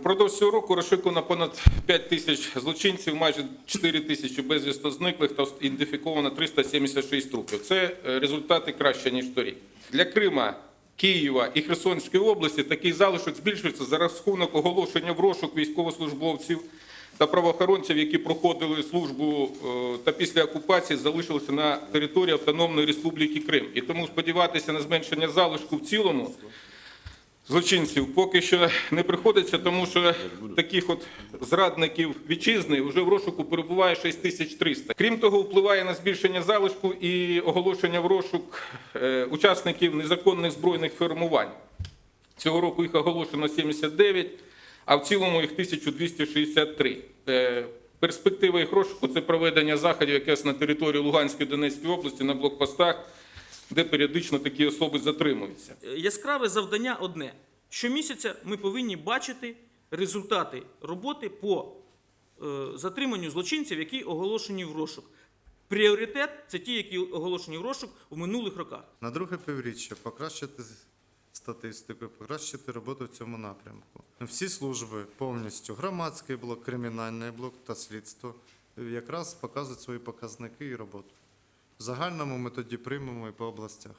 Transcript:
Упродовж цього року розшукано понад 5 тисяч злочинців, майже 4 тисячі безвісно зниклих та ідентифіковано 376 трупів. Це е, результати краще, ніж торік. Для Крима, Києва і Херсонської області такий залишок збільшується за рахунок оголошення в розшук військовослужбовців та правоохоронців, які проходили службу е, та після окупації залишилися на території Автономної Республіки Крим. І тому сподіватися на зменшення залишку в цілому злочинців поки що не приходиться, тому що таких от зрадників вітчизни вже в розшуку перебуває 6300. Крім того, впливає на збільшення залишку і оголошення в розшук е, учасників незаконних збройних формувань. Цього року їх оголошено 79, а в цілому їх 1263. Е, Перспектива їх розшуку це проведення заходів якраз на території Луганської Донецької області на блокпостах, де періодично такі особи затримуються. Е, Яскраве завдання одне. Щомісяця ми повинні бачити результати роботи по е, затриманню злочинців, які оголошені в розшук. Пріоритет це ті, які оголошені в розшук в минулих роках. На друге півріччя покращити статистику, покращити роботу в цьому напрямку. Всі служби повністю громадський блок, кримінальний блок та слідство якраз показують свої показники і роботу. Загальному ми тоді приймемо і по областях.